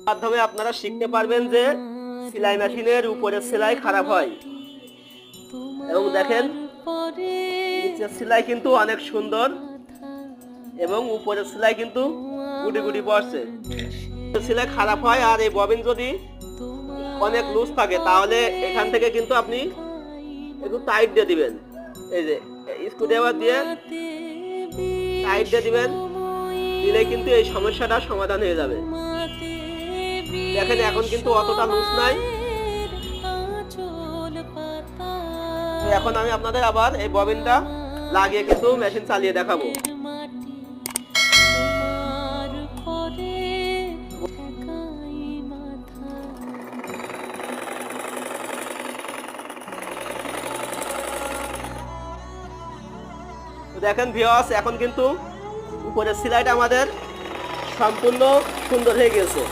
মাধ্যমে আপনারা শিখতে পারবেন যে সেলাই মেশিনের উপরের সেলাই খারাপ হয়। এবং দেখেন সেলাই কিন্তু অনেক সুন্দর এবং উপরের সেলাই কিন্তু গুটি গুটি পড়ছে। সেলাই খারাপ হয় আর এই ববিন যদি অনেক লুজ থাকে, তাহলে এখান থেকে কিন্তু আপনি একটু টাইট দিয়ে দিবেন। এই যে স্ক্রুড্রাইভার দিয়ে টাইট দিয়ে দিবেন, দিলে কিন্তু এই সমস্যাটা সমাধান হয়ে যাবে। দেখেন এখন কিন্তু অতটা লুজ নাই। এখন আমি আপনাদের আবার এই ববিনটা লাগিয়ে কিন্তু মেশিন চালিয়ে দেখাবো। দেখেন ভিওয়াস এখন কিন্তু উপরের সিলাইটা আমাদের সম্পূর্ণ সুন্দর হয়ে গেছে